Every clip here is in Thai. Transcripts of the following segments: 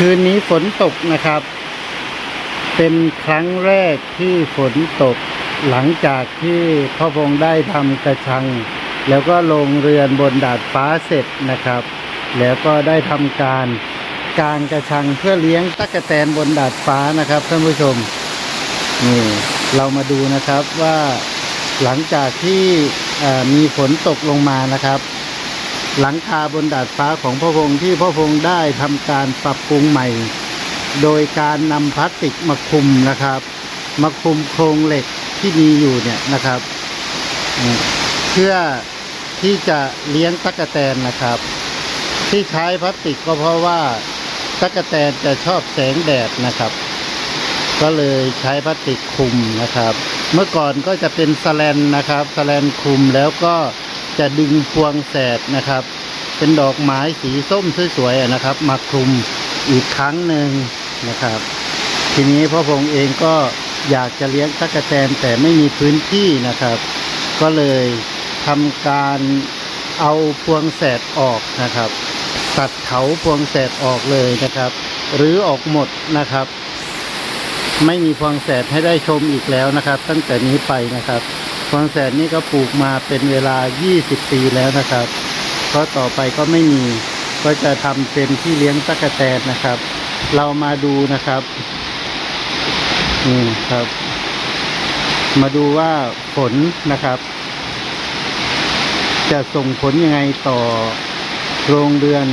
คืนนี้ฝนตกนะครับ เป็นครั้งแรกที่ฝนตกหลังจากที่พ่อพงได้ทำกระชัง แล้วก็ลงเรือนบนดาดฟ้าเสร็จนะครับ แล้วก็ได้ทำการกางกระชังเพื่อเลี้ยงตั๊กแตนบนดาดฟ้านะครับท่านผู้ชมนี่เรามาดูนะครับว่าหลังจากที่มีฝนตกลงมานะครับ หลังคาบนดาดฟ้าของพ่อพงษ์ที่พ่อพงษ์ได้ทำการปรับปรุงใหม่ โดยการนำพลาสติกมาคุมนะครับ มาคุมโครงเหล็กที่มีอยู่เนี่ยนะครับ เพื่อที่จะเลี้ยงตั๊กแตนนะครับ ที่ใช้พลาสติกก็เพราะว่าตั๊กแตนจะชอบแสงแดดนะครับ ก็เลยใช้พลาสติกคุมนะครับ เมื่อก่อนก็จะเป็นสแลนนะครับสแลนคุมแล้วก็ จะดึงพวงแสดนะครับ เป็นดอกไม้สีส้มสวยๆนะครับ มาคลุมอีกครั้งหนึ่งนะครับ ทีนี้พ่อพงเองก็อยากจะเลี้ยงตั๊กแตนแต่ไม่มีพื้นที่นะครับ ก็เลยทำการเอาพวงแสดออกนะครับ ตัดเขาพวงแสดออกเลยนะครับ หรือออกหมดนะครับ ไม่มีพวงแสดให้ได้ชมอีกแล้วนะครับ ตั้งแต่นี้ไปนะครับ พวงแสดนี่ก็ปลูกมาเป็นเวลา 20 ปีแล้วนะครับ เพราะต่อไปก็ไม่มีก็จะทำเป็นที่เลี้ยงตั๊กแตนนะครับ เรามาดูนะครับนี่ครับ มาดูว่าผลนะครับ จะส่งผลยังไงต่อโรงเรือน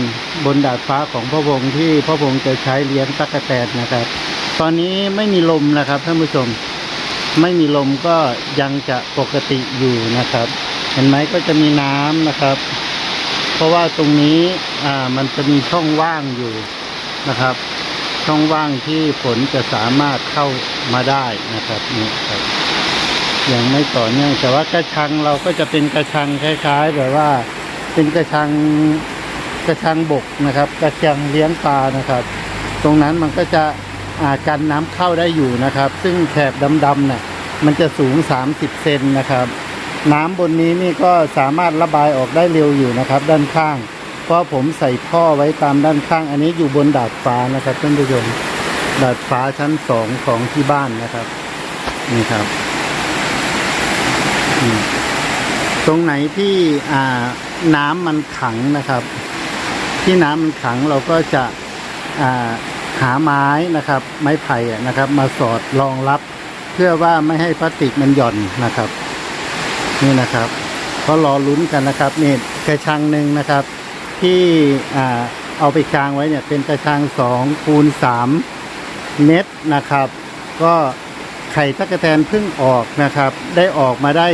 บนดาดฟ้าของพ่อพงษ์ที่พ่อพงษ์จะใช้เลี้ยงตั๊กแตนนะครับ ตอนนี้ไม่มีลมนะครับท่านผู้ชม ไม่มีลมก็ยังจะปกติอยู่นะครับ เห็นไหมก็จะมีน้ำนะครับ เพราะว่าตรงนี้อ่ามันจะมีช่องว่างอยู่นะครับ ช่องว่างที่ฝนจะสามารถเข้ามาได้นะครับนี่ครับยังไม่ต่อเนื่องแต่ว่ากระชังเราก็จะเป็นกระชังคล้ายๆแบบว่าเป็นกระชังกระชังบกนะครับ กระชังเลี้ยงปลานะครับ ตรงนั้นมันก็จะ กันน้ำเข้าได้อยู่นะครับ ซึ่งแถบดำๆเนี่ยมันจะสูง 30 เซนนะครับ น้ำบนนี้นี่ก็สามารถระบายออกได้เร็วอยู่นะครับ ด้านข้าง เพราะผมใส่ท่อไว้ตามด้านข้าง อันนี้อยู่บนดาดฟ้านะครับท่านผู้ชมดาดฟ้าชั้นสองของที่บ้านนะครับนี่ครับ ตรงไหนที่น้ำมันขังนะครับ ที่น้ำมันขังเราก็จะ หาไม้นะครับ ไม้ไผ่อะนะครับ มาสอดรองรับ เพื่อว่าไม่ให้พลาสติกมันหย่อนนะครับ นี่นะครับก็รอลุ้นกันนะครับนี่กระชังหนึ่งนะครับ ที่เอาไปกางไว้เนี่ย เป็นกระชังสองคูณสามเมตรนะครับ ก็ไข่ตะกะแตนเพิ่งออกนะครับ ได้ออกมาได้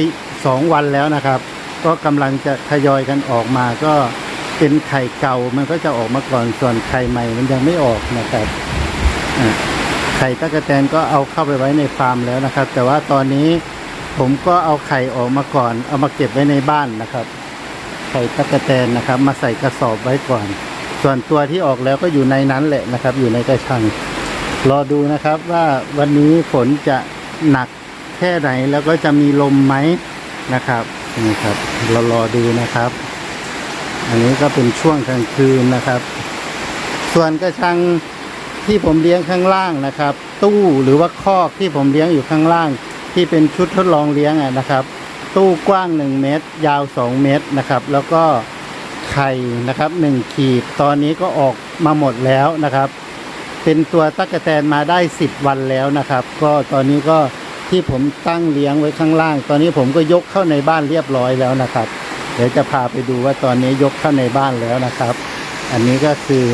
สองวันแล้วนะครับ ก็กำลังจะทยอยกันออกมาก็ เป็นไข่เก่ามันก็จะออกมาก่อนส่วนไข่ใหม่มันยังไม่ออกนะครับอ่ไข่ตะกะแตนก็เอาเข้าไปไว้ในฟาร์มแล้วนะครับ แต่ว่าตอนนี้ผมก็เอาไข่ออกมาก่อน เอามาเก็บไว้ในบ้านนะครับ ไข่ตะกะแตนนะครับ มาใส่กระสอบไว้ก่อน ส่วนตัวที่ออกแล้วก็อยู่ในนั้นแหละนะครับ อยู่ในกระชัง รอดูนะครับว่าวันนี้ฝนจะหนักแค่ไหนแล้วก็จะมีลมไหมนะครับนี่ครับเรารอดูนะครับ อันนี้ก็เป็นช่วงกลางคืนนะครับ ส่วนกระชังที่ผมเลี้ยงข้างล่างนะครับ ตู้หรือว่าคอกที่ผมเลี้ยงอยู่ข้างล่าง ที่เป็นชุดทดลองเลี้ยงอะนะครับ ตู้กว้าง 1 เมตร ยาว 2 เมตรนะครับ แล้วก็ไข่นะครับ1ขีดตอนนี้ก็ออกมาหมดแล้วนะครับ เป็นตัวตั๊กแตนมาได้ 10 วันแล้วนะครับ ก็ตอนนี้ก็ที่ผมตั้งเลี้ยงไว้ข้างล่าง ตอนนี้ผมก็ยกเข้าในบ้านเรียบร้อยแล้วนะครับ ดี๋ยวจะพาไปดูว่าตอนนี้ยกเข้าในบ้านแล้วนะครับ อันนี้ก็คือ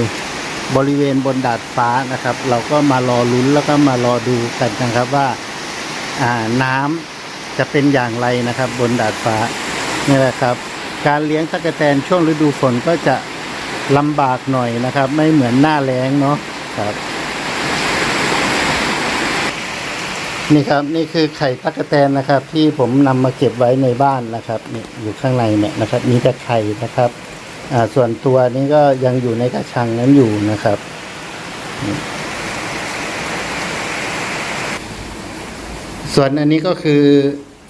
บริเวณบนดาดฟ้านะครับ เราก็มารอลุ้นแล้วก็มารอดูกันนะครับว่าน้ำจะเป็นอย่างไรนะครับ บนดาดฟ้านี่แหละครับ การเลี้ยงตั๊กแตนช่วงฤดูฝนก็จะลำบากหน่อยนะครับ ไม่เหมือนหน้าแล้งเนาะครับ นี่ครับนี่คือไข่ตั๊กแตนนะครับ ที่ผมนำมาเก็บไว้ในบ้านนะครับนี่อยู่ข้างในเนี่ยนะครับ มีแต่ไข่นะครับ อ่าส่วนตัวนี้ก็ยังอยู่ในกระชังนั้นอยู่นะครับส่วนอันนี้ก็คือ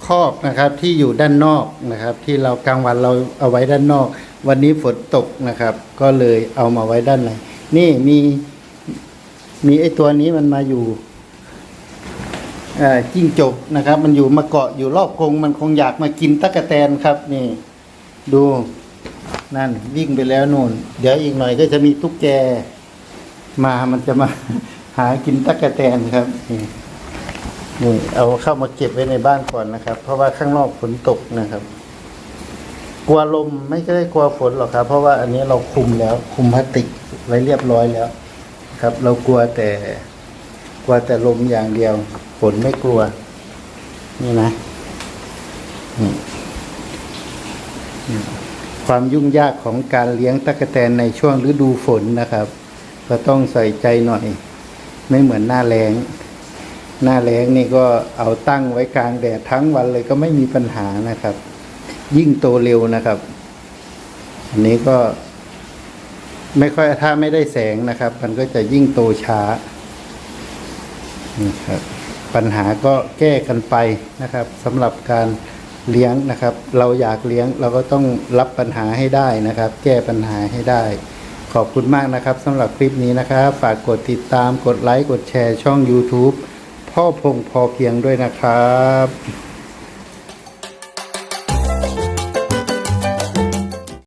คอกนะครับที่อยู่ด้านนอกนะครับ ที่เรากลางวันเราเอาไว้ด้านนอก วันนี้ฝนตกนะครับ ก็เลยเอามาไว้ด้านในนี่มีมีไอ้ตัวนี้มันมาอยู่ จิ้งจกนะครับ มันอยู่มาเกาะอยู่รอบกรงมันคงอยากมากินตั๊กแตนครับนี่ดูนั่นวิ่งไปแล้วนู่น เดี๋ยวอีกหน่อยก็จะมีตุ๊กแก มามันจะมาหากินตั๊กแตนครับนี่นี่เอาเข้ามาเก็บไว้ในบ้านก่อนนะครับ เพราะว่าข้างนอกฝนตกนะครับ กลัวลมไม่ได้กลัวฝนหรอกครับ เพราะว่าอันนี้เราคุมแล้ว คุมพลาสติกไว้เรียบร้อยแล้ว ครับ เรากลัวแต่ กลัวแต่ลมอย่างเดียวฝนไม่กลัว นี่นะนี่ความยุ่งยากของการเลี้ยงตะกแตนในช่วงฤดูฝนนะครับ ก็ต้องใส่ใจหน่อย ไม่เหมือนหน้าแรงหน้าแรงนี่ก็เอาตั้งไว้กลางแดดทั้งวันเลยก็ไม่มีปัญหานะครับ ยิ่งโตเร็วนะครับ อันนี้ก็ไม่ค่อยถ้าไม่ได้แสงนะครับ มันก็จะยิ่งโตช้า นี่ครับปัญหาก็แก้กันไปนะครับสำหรับการเลี้ยงนะครับ เราอยากเลี้ยงเราก็ต้องรับปัญหาให้ได้นะครับ แก้ปัญหาให้ได้ ขอบคุณมากนะครับสำหรับคลิปนี้นะครับ ฝากกดติดตามกดไลค์กดแชร์ช่อง YouTube พ่อพงพอเพียงด้วยนะครับ